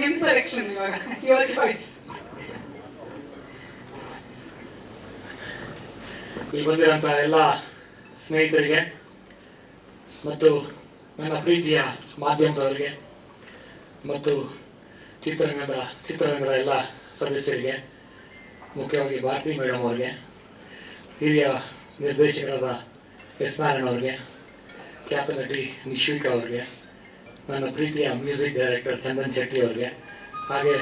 ನಿಮ್ ಸೆಲೆಕ್ಷನ್ ಇವಾಗ ಚಾಯ್ಸ್ ಇಲ್ಲಿ ಬಂದಿರೋಂಥ ಎಲ್ಲ ಸ್ನೇಹಿತರಿಗೆ ಮತ್ತು ನನ್ನ ಪ್ರೀತಿಯ ಮಾಧ್ಯಮದವರಿಗೆ ಮತ್ತು ಚಿತ್ರರಂಗದ ಚಿತ್ರರಂಗದ ಎಲ್ಲ ಸದಸ್ಯರಿಗೆ, ಮುಖ್ಯವಾಗಿ ಭಾರತಿ ಮೇಡಮ್ ಅವರಿಗೆ, ಹಿರಿಯ ನಿರ್ದೇಶಕರಾದ ಎಸ್ ನಾರಾಯಣ ಅವರಿಗೆ, ಖ್ಯಾತ ನಟಿ ನಿಶ್ವಿಕ ಅವರಿಗೆ ನನ್ನ ಪ್ರೀತಿಯ ಮ್ಯೂಸಿಕ್ ಡೈರೆಕ್ಟರ್ ಚಂದನ್ ಶೆಟ್ಟಿ ಅವರಿಗೆ. ಹಾಗೆ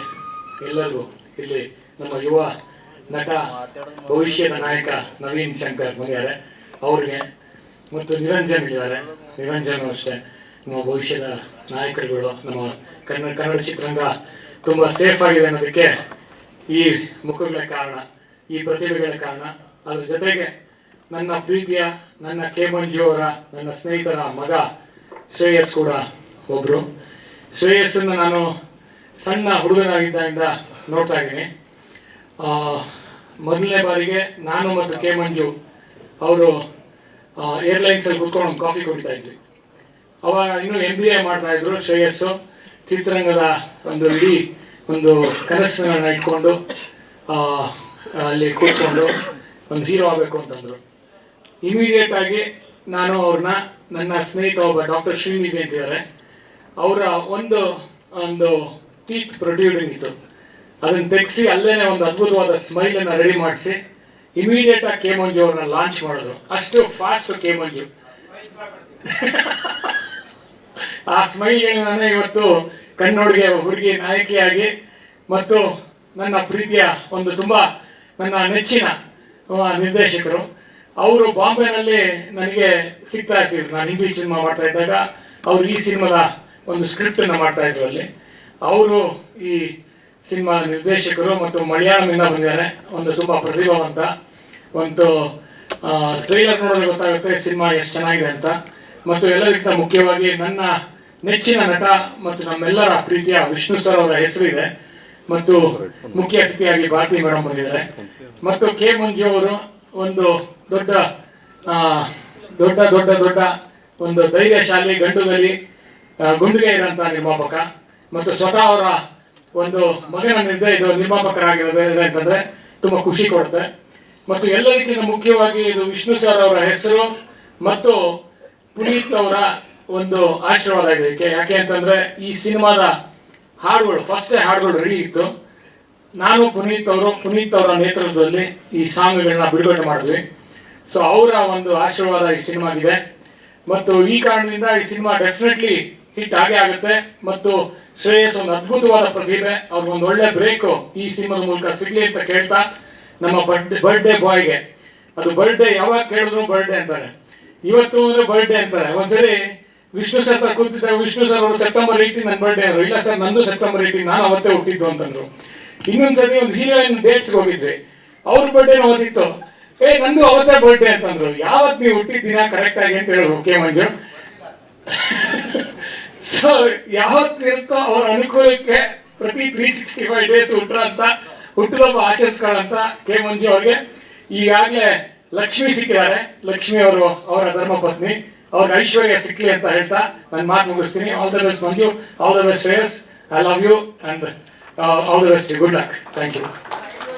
ಎಲ್ಲರಿಗೂ ಇಲ್ಲಿ ನಮ್ಮ ಯುವ ನಟ, ಭವಿಷ್ಯದ ನಾಯಕ ನವೀನ್ ಶಂಕರ್ ಬಂದಿದ್ದಾರೆ. ಅವ್ರಿಗೆ ಮತ್ತು ನಿರಂಜನ್ ಇದ್ದಾರೆ. ನಿರಂಜನ್ ಅಷ್ಟೇ ನಮ್ಮ ಭವಿಷ್ಯದ ನಾಯಕರುಗಳು, ನಮ್ಮ ಕನ್ನಡ ಕನ್ನಡ ಚಿತ್ರರಂಗ ತುಂಬ ಸೇಫ್ ಆಗಿದೆ ಅನ್ನೋದಕ್ಕೆ ಈ ಮುಖಗಳ ಕಾರಣ, ಈ ಪ್ರತಿಭೆಗಳ ಕಾರಣ. ಅದ್ರ ಜೊತೆಗೆ ನನ್ನ ಪ್ರೀತಿಯ, ನನ್ನ ಕೆ ಮಂಜು ಅವರ, ನನ್ನ ಸ್ನೇಹಿತರ ಮಗ ಶ್ರೇಯಸ್ ಕೂಡ ಒಬ್ಬರು ಶ್ರೇಯಸ್ಸನ್ನು ನಾನು ಸಣ್ಣ ಹುಡುಗನಾಗಿದ್ದಾಗಿಂದ ನೋಡ್ತಾ ಇದ್ದೀನಿ. ಮೊದಲನೇ ಬಾರಿಗೆ ನಾನು ಮತ್ತು ಕೆ ಮಂಜು ಅವರು ಏರ್ಲೈನ್ಸಲ್ಲಿ ಕುತ್ಕೊಂಡು ಕಾಫಿ ಕುಡಿತಾ ಇದ್ವಿ. ಅವಾಗ ಇನ್ನೂ ಎಂ ಬಿ ಎ ಮಾಡ್ತಾ ಇದ್ರು ಶ್ರೇಯಸ್ಸು. ಚಿತ್ರರಂಗದ ಒಂದು ಇಡೀ ಒಂದು ಕನಸನ್ನ ಇಟ್ಕೊಂಡು ಅಲ್ಲಿ ಕೂತ್ಕೊಂಡು ಒಂದು ಹೀರೋ ಆಗಬೇಕು ಅಂತಂದರು. ಇಮಿಡಿಯೇಟ್ ಆಗಿ ನಾನು ಅವ್ರನ್ನ, ನನ್ನ ಸ್ನೇಹಿತ ಒಬ್ಬ ಡಾಕ್ಟರ್ ಶ್ರೀನಿಧಿ ಅಂತಿದ್ದಾರೆ. ಅವರ ಒಂದು ಒಂದು ಟೀತ್ ಪ್ರೊಡ್ಯೂರಿಂಗ್ ಇತ್ತು. ಅದನ್ನ ತೆಗೆಸಿ ಅಲ್ಲೇನೆ ಒಂದು ಅದ್ಭುತವಾದ ಸ್ಮೈಲ್ ಅನ್ನ ರೆಡಿ ಮಾಡಿಸಿ ಇಮಿಡಿಯೇಟ್ ಆಗಿ ಕೇಮಂಜು ಅವ್ರನ್ನ ಲಾಂಚ್ ಮಾಡಿದ್ರು. ಅಷ್ಟು ಫಾಸ್ಟ್ ಕೇಮಂಜು. ಆ ಸ್ಮೈಲ್ ನಾನು ಇವತ್ತು ಕಣ್ಣೋಡಿಗೆ, ಹುಡುಗಿ ನಾಯಕಿಯಾಗಿ ಮತ್ತು ನನ್ನ ಪ್ರೀತಿಯ ಒಂದು ತುಂಬಾ ನನ್ನ ನೆಚ್ಚಿನ ನಿರ್ದೇಶಕರು. ಅವರು ಬಾಂಬೆನಲ್ಲಿ ನನಗೆ ಸಿಗ್ತಾ ಇರ್ತಿದ್ರು. ನಾನು ಹಿಂದಿ ಸಿನಿಮಾ ಮಾಡ್ತಾ ಇದ್ದಾಗ, ಅವ್ರು ಈ ಸಿನಿಮಾದ ಒಂದು ಸ್ಕ್ರಿಪ್ಟ್ ಅನ್ನ ಮಾಡ್ತಾ ಇದ್ರು ಅಲ್ಲಿ. ಅವರು ಈ ಸಿನಿಮಾ ನಿರ್ದೇಶಕರು ಮತ್ತು ಮಲಯಾಳಮಿಂದ ಬಂದಿದ್ದಾರೆ. ಒಂದು ತುಂಬಾ ಪ್ರತಿಭಾವಂತ ಒಂದು ಟ್ರೈಲರ್ ನೋಡಿದ್ರೆ ಗೊತ್ತಾಗುತ್ತೆ ಸಿನಿಮಾ ಎಷ್ಟು ಚೆನ್ನಾಗಿದೆ ಅಂತ. ಮತ್ತು ಎಲ್ಲರಿಗಿಂತ ಮುಖ್ಯವಾಗಿ ನನ್ನ ನೆಚ್ಚಿನ ನಟ ಮತ್ತು ನಮ್ಮೆಲ್ಲರ ಪ್ರೀತಿಯ ವಿಷ್ಣು ಸರ್ ಅವರ ಹೆಸರಿದೆ. ಮತ್ತು ಮುಖ್ಯ ಅತಿಥಿಯಾಗಿ ಭಾರತಿ ಮೇಡಮ್ ಬಂದಿದ್ದಾರೆ. ಮತ್ತು ಕೆ ಮಂಜು ಅವರು ಒಂದು ದೊಡ್ಡ ದೊಡ್ಡ ದೊಡ್ಡ ದೊಡ್ಡ ಒಂದು ಧೈರ್ಯಶಾಲಿ ಗಂಡುಗಲಿ ಗುಂಡಿಗೆ ಇರೋಂಥ ನಿರ್ಮಾಪಕ ಮತ್ತು ಸ್ವತಃ ಅವರ ಒಂದು ಮಗನ ಇದು ನಿರ್ಮಾಪಕರಾಗಿರೋದು ಅಂತಂದ್ರೆ ತುಂಬಾ ಖುಷಿ ಕೊಡುತ್ತೆ. ಮತ್ತು ಎಲ್ಲದಕ್ಕಿಂತ ಮುಖ್ಯವಾಗಿ ಇದು ವಿಷ್ಣು ಸರ್ ಅವರ ಹೆಸರು ಮತ್ತು ಪುನೀತ್ ಅವರ ಒಂದು ಆಶೀರ್ವಾದ ಆಗಿದೆ ಯಾಕೆ ಅಂತಂದ್ರೆ ಈ ಸಿನಿಮಾದ ಹಾಡುಗಳು ಫಸ್ಟ್ ಹಾಡುಗಳು ರೆಡಿ ಇತ್ತು. ನಾನು ಪುನೀತ್ ಅವರು, ಪುನೀತ್ ಅವರ ನೇತೃತ್ವದಲ್ಲಿ ಈ ಸಾಂಗ್ಗಳನ್ನ ಬಿಡುಗಡೆ ಮಾಡಿದ್ವಿ. ಸೊ ಅವರ ಒಂದು ಆಶೀರ್ವಾದ ಈ ಸಿನಿಮಾಗಿದೆ. ಮತ್ತು ಈ ಕಾರಣದಿಂದ ಈ ಸಿನಿಮಾ ಡೆಫಿನೆಟ್ಲಿ ಹಿಟ್ ಆಗೇ ಆಗುತ್ತೆ. ಮತ್ತು ಶ್ರೇಯಸ್ ಒಂದು ಅದ್ಭುತವಾದ ಪ್ರತಿಭೆ ಅವ್ರಿಗೊಂದು ಒಳ್ಳೆ ಬ್ರೇಕು ಈ ಸಿನಿಮಾದ ಮೂಲಕ ಸಿಗ್ಲಿ ಅಂತ ಕೇಳ್ತಾ ನಮ್ಮ ಬರ್ಡೇ ಬರ್ಡೇ ಬಾಯ್ಗೆ ಅದು ಬರ್ಡೇ ಯಾವಾಗ ಕೇಳಿದ್ರು ಬರ್ಡೇ ಅಂತಾರೆ. ಇವತ್ತು ಅಂದ್ರೆ ಬರ್ಡೇ ಅಂತಾರೆ. ಒಂದ್ಸರಿ ವಿಷ್ಣು ಸರ್ ಕೂತಿದ್ದಾಗ ವಿಷ್ಣು ಸರ್ ಅವರು ಸೆಪ್ಟೆಂಬರ್ ಏಯ್ಟೀನ್ ನನ್ನ ಬರ್ಡೇ ಅವರು ಇಲ್ಲ ಸರ್ ನಂದು ಸೆಪ್ಟೆಂಬರ್ ಏಯ್ಟೀನ್ ನಾನು ಅವತ್ತೇ ಹುಟ್ಟಿದ್ದು ಅಂತಂದ್ರು. ಇನ್ನೊಂದ್ಸರಿ ಒಂದು ಹೀರೋಯಿನ್ ಡೇಟ್ಸ್ ಹೋಗಿದ್ವಿ. ಅವ್ರ ಬರ್ಡೇ ಓದಿತ್ತು. ಏ, ನಂದು ಅವತ್ತೇ ಬರ್ಡೇ ಅಂತಂದ್ರು. ಯಾವತ್ ನೀವು ಹುಟ್ಟಿದ ದಿನ ಕರೆಕ್ಟ್ ಆಗಿ ಅಂತ ಹೇಳಿದ್ರು ಓಕೆ ಮಂಜು. ಸೊ ಯಾವತ್ತಿರುತ್ತೋ ಅವ್ರ ಅನುಕೂಲಕ್ಕೆ ಪ್ರತಿ ತ್ರೀ ಸಿಕ್ಸ್ಟಿ ಫೈವ್ ಡೇಸ್ ಹುಟ್ಟರ ಅಂತ ಹುಟ್ಟುಹಬ್ಬ ಆಚರಿಸ್ಕೊಳ್ಳಂತ ಕೆ ಮಂಜು ಅವ್ರಿಗೆ, ಈಗಾಗಲೇ ಲಕ್ಷ್ಮಿ ಸಿಕ್ಕಿದ್ದಾರೆ. ಲಕ್ಷ್ಮಿ ಅವರು ಅವರ ಧರ್ಮ ಪತ್ನಿ. ಅವ್ರ ಐಶ್ವರ್ಯ ಸಿಕ್ಲಿ ಅಂತ ಹೇಳ್ತಾ ನಾನು ಮಾತು ಮುಗಿಸ್ತೀನಿ. All the best Manju. All the best Shreyas. I love you and all the best good luck thank you